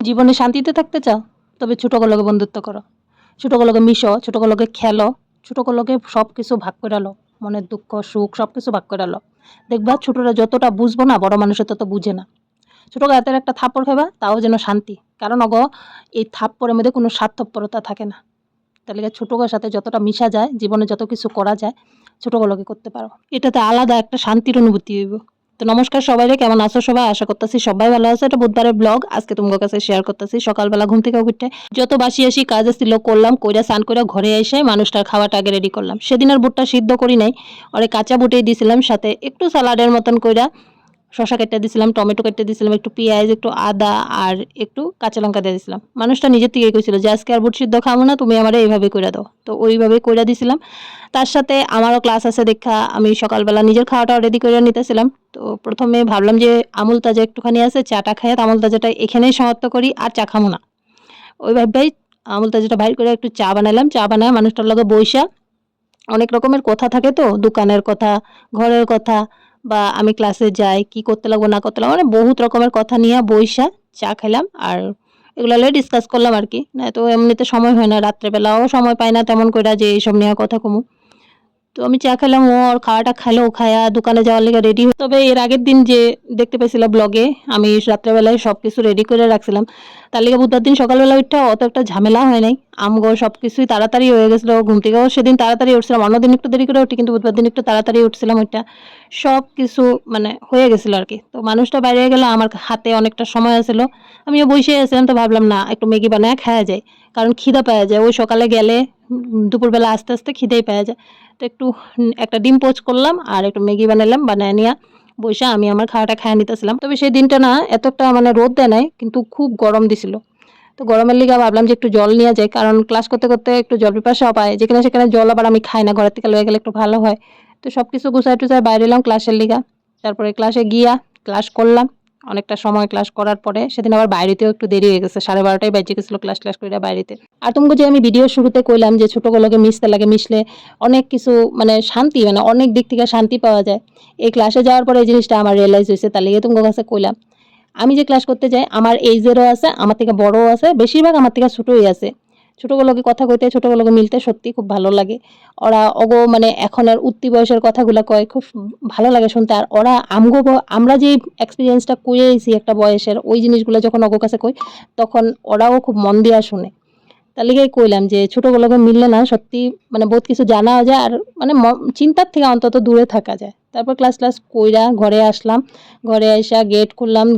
জীবনে শান্তিতে থাকতে চাও? তবে ছোটোগুলোকে বন্ধুত্ব করো। ছোটোগুলোকে মিশো ছোটোগুলোকে খেলো ছোটোগুলোকে সব কিছু ভাগ করে লো মনের দুঃখ, সুখ সব কিছু ভাগ করে লো দেখবা ছোটরা যতটা বুঝব না, বড় মানুষের তত বুঝে না। ছোটো গাতের একটা থাপ্পড় খাবা তাও যেন শান্তি। কারণ অগ এই থাপ্পড়ের মধ্যে কোনো স্বার্থপরতা থাকে না। তাহলে ছোটোগুলোর সাথে যতটা মিশা যায়, জীবনে যত কিছু করা যায় ছোটোগুলোকে করতে পারো। এটাতে আলাদা একটা শান্তির অনুভূতি হইব। তো নমস্কার সবাইরে, কেমন আছো সবাই? আশা করতেছি সবাই ভালো আছে। এটা বুধবারের ব্লগ আজকে তোমার কাছে শেয়ার করতেছি। সকালবেলা ঘুম থেকে উঠে যত বাসি আসি কাজ ছিল করলাম, কইরা স্নান করে ঘরে এসে মানুষটার খাওয়াটা আগে রেডি করলাম। সেদিন আর বুটটা সিদ্ধ করি নাই। ওরে কাঁচা বুটেই দিয়েছিলাম সাথে একটু সালাডের মতন কইরা শশা কেটে দিয়েছিলাম টমেটো কেটে দিয়েছিলাম একটু পেঁয়াজ, একটু আদা আর একটু কাঁচা লঙ্কা দিয়ে দিয়েছিলাম মানুষটা নিজের থেকে কইছিল যে, আজকে আর বুট সিদ্ধ খাব না, তুমি আমার এইভাবে করে দাও। তো ওইভাবে করে দিছিলাম। তার সাথে আমারও ক্লাস আছে দেখা, আমি সকালবেলা নিজের খাওয়াটাও রেডি করে নিতেছিলাম। তো প্রথমে ভাবলাম যে আমুল তাজা একটুখানি আছে চাটা খাইয়ে আমুল তাজাটা এখানেই সমাপ্ত করি, আর চা খামো না। ওইভাবেই আমুল তাজাটা বাইর করে একটু চা বানালাম চা বানায় মানুষটার লগে বৈশা অনেক রকমের কথা থাকে তো, দোকানের কথা, ঘরের কথা বা আমি ক্লাসে যাই, কি করতে লাগবো, না করতে লাগবো মানে বহুত রকমের কথা নিয়ে বইসা চা খেলাম আর এগুলো ডিসকাস করলাম আর কি। না, তো এমনিতে সময় হয় না, রাত্রেবেলাও সময় পাই না তেমন করে যে এইসব নিয়ে কথা কমু। তো আমি চা খেলাম, ও আর খাওয়াটা খাইলো খায়া দোকানে যাওয়ার লেগে রেডি তবে এর আগের দিন যে দেখতে পেয়েছিলাম ব্লগে আমি রাত্রেবেলায় সব কিছু রেডি করে রাখছিলাম। তার লেগে বুধবার দিন সকালবেলা উঠটা অত একটা ঝামেলা হয় নাই। আমগো সব কিছুই তাড়াতাড়ি হয়ে গেছিল, ঘুম থেকেও সেদিন তাড়াতাড়ি উঠছিলাম, অন্যদিন একটু দেরি করে উঠি, কিন্তু বুধবার দিন একটু তাড়াতাড়ি উঠছিলাম ওইটা। সব কিছু মানে হয়ে গেছিল আর কি। তো মানুষটা বাইরে গেলে আমার হাতে অনেকটা সময় আসছিল আমিও বসে আসছিলাম তো ভাবলাম, না, একটু ম্যাগি বানায় খাওয়া যায়। কারণ খিদা পাওয়া যায়। ওই সকালে গেলে দুপুরবেলা আস্তে আস্তে খিদেই পাওয়া যায়। তো একটু একটা ডিম পোচ করলাম আর একটু ম্যাগি বানালাম, বানায় নিয়ে বসে আমি আমার খাওয়াটা খাওয়া নিতেছিলাম। তবে সেই দিনটা না, এতটা মানে রোদ দেয় নাই, কিন্তু খুব গরম দিছিল। তো গরমের লিগে ভাবলাম যে একটু জল নিয়ে যাই, কারণ ক্লাস করতে করতে একটু জল পিপাসাও পায়, যেখানে সেখানে জল আবার আমি খাই না, ঘরের থেকে লয়ে গেলে একটু ভালো হয়। তো সব কিছু গুছাই টুসাই বাইরে এলাম ক্লাসের লিগা। তারপরে ক্লাসে গিয়া ক্লাস করলাম। অনেকটা সময় ক্লাস করার পরে সেদিন আবার বাইরেতেও একটু দেরি হয়ে গেছে, সাড়ে বারোটায় বেজে গেছিল ক্লাস ক্লাস করে বাইরেতে। আর তুমি যে আমি ভিডিও শুরুতে কইলাম যে ছোটোগুলোকে মিশতে লাগে, মিশলে অনেক কিছু মানে শান্তি মানে অনেক দিক থেকে শান্তি পাওয়া যায়। এই ক্লাসে যাওয়ার পরে এই জিনিসটা আমার রিয়েলাইজ হয়েছে, তার লেগে কাছে কইলাম। আমি যে ক্লাস করতে যাই, আমার এইজেরও আছে, আমার থেকে বড়ও আছে, বেশিরভাগ আমার থেকে ছোটোই আছে। ছোটোগুলোকে কথা কইতে, ছোটোগুলোকে মিলতে সত্যি খুব ভালো লাগে। ওরা অগো মানে এখন আর উত্তি বয়সের কথাগুলো কয়, খুব ভালো লাগে শুনতে। আর ওরা আমগো আমরা যে এক্সপিরিয়েন্সটা কইয়েছি একটা বয়সের, ওই জিনিসগুলো যখন অগো কাছে কই, তখন ওরাও খুব মন দিয়া শুনে। তার লিগেই কইলাম যে ছোটোগুলোকে মিললে না সত্যি মানে বহুত কিছু জানাও যায় আর মানে চিন্তার থেকে অন্তত দূরে থাকা যায়। তারপর ক্লাস ক্লাস কইরা ঘরে আসলাম, ঘরে আসা গেট খুললাম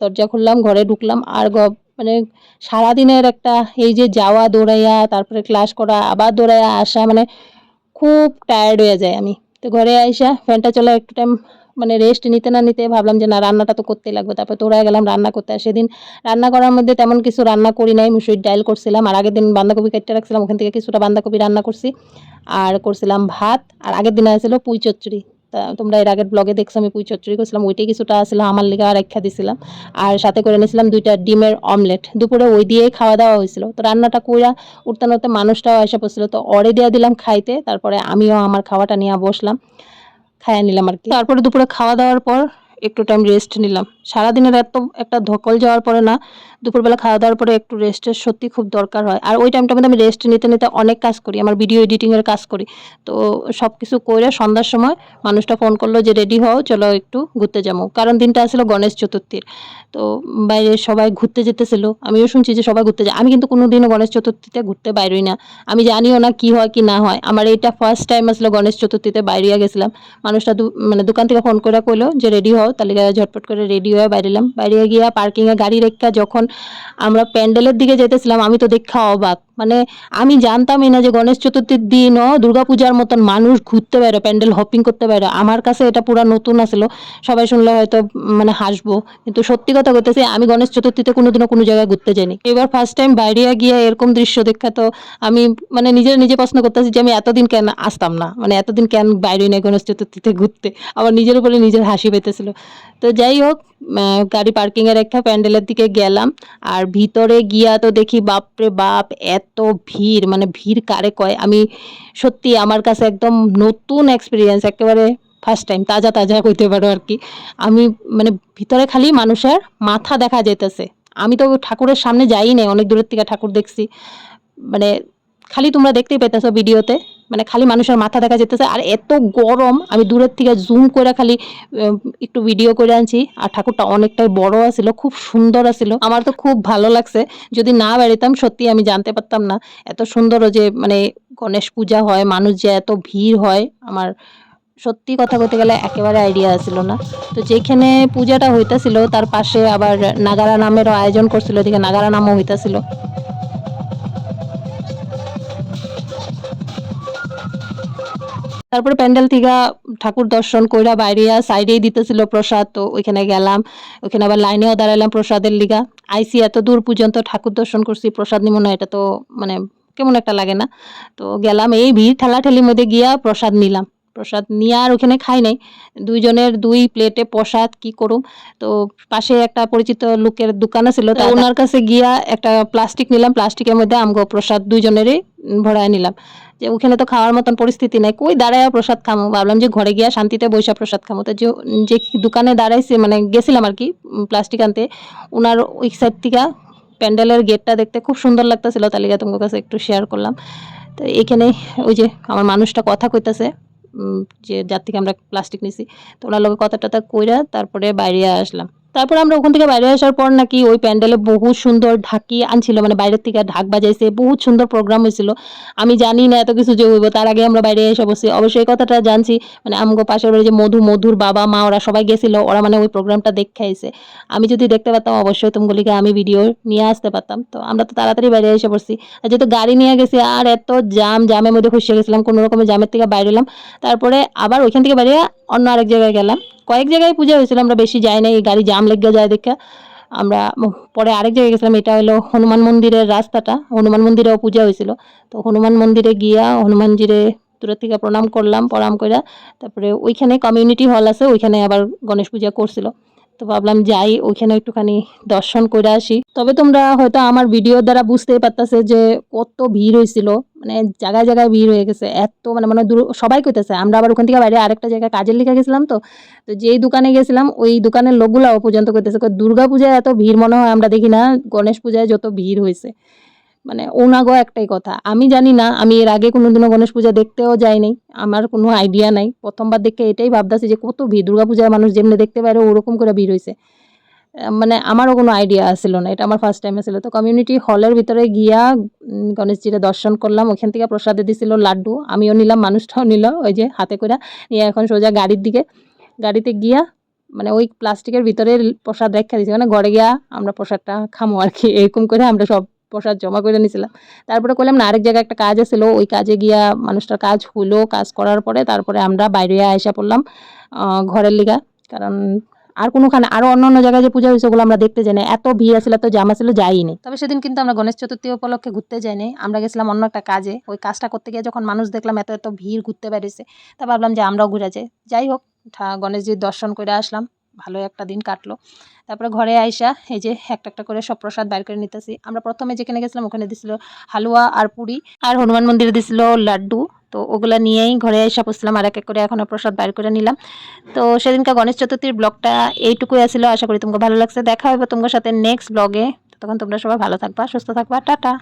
দরজা খুললাম, ঘরে ঢুকলাম। আর মানে সারাদিনের একটা এই যে যাওয়া, দৌড়াইয়া, তারপরে ক্লাস করা, আবার দৌড়াইয়া আসা মানে খুব টায়ার্ড হয়ে যায় আমি। তো ঘরে আইসা ফ্যানটা চলে একটু টাইম মানে রেস্ট নিতে না নিতে ভাবলাম যে না, রান্নাটা তো করতেই লাগবে। তারপর দৌড়ায় গেলাম রান্না করতে। আর সেদিন রান্না করার মধ্যে তেমন কিছু রান্না করি নাই, মুসুরির ডাইল করছিলাম। আর আগের দিন বাঁধাকপি কেটে রাখছিলাম, ওখান থেকে কিছুটা বাঁধাকপি রান্না করছি। আর করছিলাম ভাত। আর আগের দিন আসছিল পুঁই চচ্চড়ি। তোমরা এর আগের ব্লগে দেখছ, আমি পুঁই চচ্চড়ি করছিলাম, ওইটাই কিছুটা আসলে আমার লিগে একটা দিছিলাম আর সাথে করে নিয়েছিলাম দুইটা ডিমের অমলেট দুপুরে ওই দিয়েই খাওয়া দাওয়া হয়েছিল। তো রান্নাটা কইরা উঠতে উঠতে মানুষটাও এসে পড়ছিল। তো অরে দিয়ে দিলাম খাইতে, তারপরে আমিও আমার খাওয়াটা নিয়ে বসলাম, খাইয়া নিলাম আর কি। তারপরে দুপুরে খাওয়া দাওয়ার পর একটু টাইম রেস্ট নিলাম। সারাদিনের এত একটা ধকল যাওয়ার পরে না, দুপুরবেলা খাওয়া দাওয়ার পরে একটু রেস্টের সত্যি খুব দরকার হয়। আর ওই টাইমটার মধ্যে আমি রেস্ট নিতে নিতে অনেক কাজ করি, আমার ভিডিও এডিটিংয়ের কাজ করি। তো সব কিছু করে সন্ধ্যার সময় মানুষটা ফোন করল যে রেডি হও, চলো একটু ঘুরতে যাব। কারণ দিনটা আসলে গণেশ চতুর্থীর। তো বাইরে সবাই ঘুরতে যেতেছিল। আমিও শুনছি যে সবাই ঘুরতে যায়। আমি কিন্তু কোনো দিনও গণেশ চতুর্থীতে ঘুরতে বাইরই না। আমি জানিও না কি হয়, কি না হয়। আমার এটা ফার্স্ট টাইম আসলে গণেশ চতুর্থীতে বাইরিয়া গেছিলাম। মানুষটা মানে দোকান থেকে ফোন করে কইলো যে রেডি হও তাহলে গিয়ে ঝটপট করে রেডি হয়ে বাইরেলাম বাইরে গিয়া পার্কিংয়ে গাড়ি রেখা যখন আমরা প্যান্ডেলের দিকে যেতেছিলাম, আমি তো দেখা অবাক। মানে আমি জানতামই না যে গণেশ চতুর্থীর দিনও দুর্গাপূজার মতন মানুষ ঘুরতে বেরো প্যান্ডেল হপিং করতে বেরো আমার কাছে এটা পুরো নতুন আসলো। সবাই শুনলে হয়তো মানে হাসবো। কিন্তু সত্যি কথা বলতেছি, আমি গণেশ চতুর্থীতে কোনোদিনও কোনো জায়গায় ঘুরতে যাইনি। এবার ফার্স্ট টাইম বাইরে গিয়ে এরকম দৃশ্য দেখা তো আমি মানে নিজের, নিজে প্রশ্ন করতেছি যে আমি এতদিন কেন আসতাম না? মানে এতদিন কেন বাইরে নেই গণেশ চতুর্থীতে ঘুরতে? আবার নিজের উপরে নিজের হাসি পেতেছিল তো যাই হোক গাড়ি পার্কিংয়ের একটা প্যান্ডেলের দিকে গেলাম। আর ভিতরে গিয়া তো দেখি বাপরে বাপ, এত ভিড় মানে ভিড় কারে কয়? আমি সত্যি আমার কাছে একদম নতুন এক্সপিরিয়েন্স একেবারে ফার্স্ট টাইম তাজা তাজা কইতে পারো আর কি। আমি মানে ভিতরে খালি মানুষের মাথা দেখা যাইতেছে। আমি তো ঠাকুরের সামনে যাই নাই, অনেক দূরের থেকে ঠাকুর দেখছি। মানে খালি তোমরা দেখতেই পেতেছো ভিডিওতে মানে খালি মানুষের মাথা দেখা যেতেছে আর এত গরম, আমি দূরের থেকে জুম করে খালি একটু ভিডিও করে আনছি, আর ঠাকুরটা অনেকটাই বড় আছিল, খুব সুন্দর আছিল। আমার তো খুব ভালো লাগছে, যদি না বেড়াতাম, সত্যি আমি জানতে পারতাম না, এত সুন্দর যে মানে গণেশ পূজা হয়, মানুষ যে এত ভিড় হয়, আমার সত্যি কথা বলতে গেলে একেবারে আইডিয়া ছিল না। তো যেখানে পূজাটা হইতাছিল, তার পাশে আবার নাগারা নামেরও আয়োজন করছিল ওদিকে নাগারা নামও হইতাছিল। তারপরে প্যান্ডেল থেকে ঠাকুর দর্শন কইরা বাইরে সাইডেই দিতেছিল প্রসাদ, তো ওইখানে গেলাম। ওইখানে আবার লাইনেও দাঁড়ালাম প্রসাদের লিগা। আইসি এত দূর পর্যন্ত ঠাকুর দর্শন করছি, প্রসাদ নিব না, এটা তো মানে কেমন একটা লাগে না। তো গেলাম, এই ভিড় ঠেলাঠেলির মধ্যে গিয়া প্রসাদ নিলাম। প্রসাদ নিয়ে আর ওখানে খাই নাই। দুইজনের দুই প্লেটে প্রসাদ কি করুম? তো পাশে একটা পরিচিত লোকের দোকান ছিল তো ওনার কাছে গিয়া একটা প্লাস্টিক নিলাম প্লাস্টিকের মধ্যে আমগো প্রসাদ দুইজনেরই ভরায় নিলাম। যে ওখানে তো খাওয়ার মতন পরিস্থিতি নাই কই দাঁড়ায় প্রসাদ খামো? ভাবলাম যে ঘরে গিয়া শান্তিতে বৈশা প্রসাদ খামো। তো যে যে দোকানে দাঁড়াইছে মানে গেছিলাম আর কি প্লাস্টিক আনতে ওনার ওই সাইড থেকে প্যান্ডেলের গেটটা দেখতে খুব সুন্দর লাগতেছিল তালিকা তোমার কাছে একটু শেয়ার করলাম। তো এখানে ওই যে আমার মানুষটা কথা কইতাছে যে যার থেকে আমরা প্লাস্টিক নিছি। তো ওনার লগে কথা টথা কইরা তারপরে বাইরে আসলাম। তারপরে আমরা ওখান থেকে বাইরে আসার পর নাকি ওই প্যান্ডেলে বহুত সুন্দর ঢাকি আনছিল মানে বাইরের থেকে ঢাক বাজাইছে, বহুত সুন্দর প্রোগ্রাম হয়েছিল। আমি জানি না এত কিছু যে হইব, তার আগে আমরা বাইরে এসে বসছি অবশ্যই এই কথাটা জানছি মানে আমগো পাশের বাড়ি যে মধু, মধুর বাবা, মা, ওরা সবাই গেছিল, ওরা মানে ওই প্রোগ্রামটা দেখে আইছে আমি যদি দেখতে পারতাম, অবশ্যই তোমাগুলিকে আমি ভিডিও নিয়ে আসতে পারতাম। তো আমরা তো তাড়াতাড়ি বাইরে এসে পড়ছি। আর যেহেতু গাড়ি নিয়ে গেছি, আর এত জাম জামের মধ্যে খুশি গেছিলাম, কোনো রকমের জামের থেকে বাইরে এলাম তারপরে আবার ওইখান থেকে বাইরে অন্য আরেক জায়গায় গেলাম। কয়েক জায়গায় পূজা হয়েছিল, আমরা বেশি যাই নাই এই গাড়ি জাম লেগে যায় দেখে। আমরা পরে আরেক জায়গায় গেছিলাম, এটা হলো হনুমান মন্দিরের রাস্তাটা, হনুমান মন্দিরেও পূজা হয়েছিল। তো হনুমান মন্দিরে গিয়া হনুমানজিরে দূরের থেকে প্রণাম করলাম, প্রণাম করে তারপরে ওইখানে কমিউনিটি হল আছে, ওইখানে আবার গণেশ পূজা করছিল। তো ভাবলাম যাই, ওইখানে একটুখানি দর্শন করে আসি। তবে তোমরা হয়তো আমার ভিডিওর দ্বারা বুঝতেই পারতেছে যে কত ভিড় হয়েছিল। মানে জায়গায় জায়গায় ভিড় হয়ে গেছে। এত মানে মানে দূর, সবাই কইতেছে। আমরা আবার ওখান থেকে বাইরে আরেকটা জায়গায় কাজের লিখে গেছিলাম তো। তো যেই দোকানে গেছিলাম, ওই দোকানের লোকগুলাও পর্যন্ত করতেছে দুর্গা পূজায় এত ভিড় মনে হয় আমরা দেখি না। গণেশ পূজায় যত ভিড় হয়েছে মানে ওনাগো একটাই কথা। আমি জানি না, আমি এর আগে কোনোদিনও গণেশ পূজা দেখতেও যাইনি, আমার কোনো আইডিয়া নাই। প্রথমবার দেখে এটাই ভাবতেছি যে কত ভিড় দুর্গা পূজায় মানুষ যেমনি দেখতে পারে ওরকম করে ভিড় হয়েছে মানে আমারও কোনো আইডিয়া ছিল না, এটা আমার ফার্স্ট টাইম ছিল। তো কমিউনিটি হলের ভিতরে গিয়া গণেশজিরে দর্শন করলাম, ওখান থেকে প্রসাদে দিছিল লাড্ডু, আমিও নিলাম, মানুষটাও নিল, ওই যে হাতে করে নিয়ে এখন সোজা গাড়ির দিকে, গাড়িতে গিয়া মানে ওই প্লাস্টিকের ভিতরে প্রসাদ রেখা দিয়েছি মানে ঘরে গিয়া আমরা প্রসাদটা খামো আর কি, এরকম করে আমরা সব প্রসাদ জমা করে নিয়েছিলাম। তারপরে করলাম না, আরেক জায়গায় একটা কাজ আছিল ওই কাজে গিয়া মানুষটার কাজ হলো, কাজ করার পরে তারপরে আমরা বাইরে আয়সা পড়লাম ঘরের লিগা। কারণ আর কোনোখানে, আরও অন্য অন্য জায়গায় যে পূজা হয়েছে ওগুলো আমরা দেখতে যাই না এত ভিড় আছিল, এত জাম আছিল, যাইনি। তবে সেদিন কিন্তু আমরা গণেশ চতুর্থী উপলক্ষে ঘুরতে যাইনি আমরা গেছিলাম অন্য একটা কাজে। ওই কাজটা করতে গিয়ে যখন মানুষ দেখলাম এত এত ভিড় ঘুরতে বেরিয়েছে তা ভাবলাম যে আমরাও ঘুরে যাই। যাই হোক গণেশজির দর্শন করে আসলাম। ভালো একটা দিন কাটলো। তারপরে ঘরে আইসা এই যে একটা একটা করে সব প্রসাদ বাইর করে নিতেছি। আমরা প্রথমে যেখানে গেছিলাম ওখানে দিছিল হালুয়া আর পুরি আর হনুমান মন্দিরে দিছিল লাড্ডু। তো ওগুলা নিয়েই ঘরে এসে বসছিলাম আর এক এক করে এখনও প্রসাদ বাইর করে নিলাম। তো সেদিনকার গণেশ চতুর্থীর ব্লগটা এইটুকুই আসছিল আশা করি তোমাকে ভালো লাগছে। দেখা হবে তোমার সাথে নেক্সট ব্লগে তখন তোমরা সবাই ভালো থাকবা, সুস্থ থাকবা। টাটা।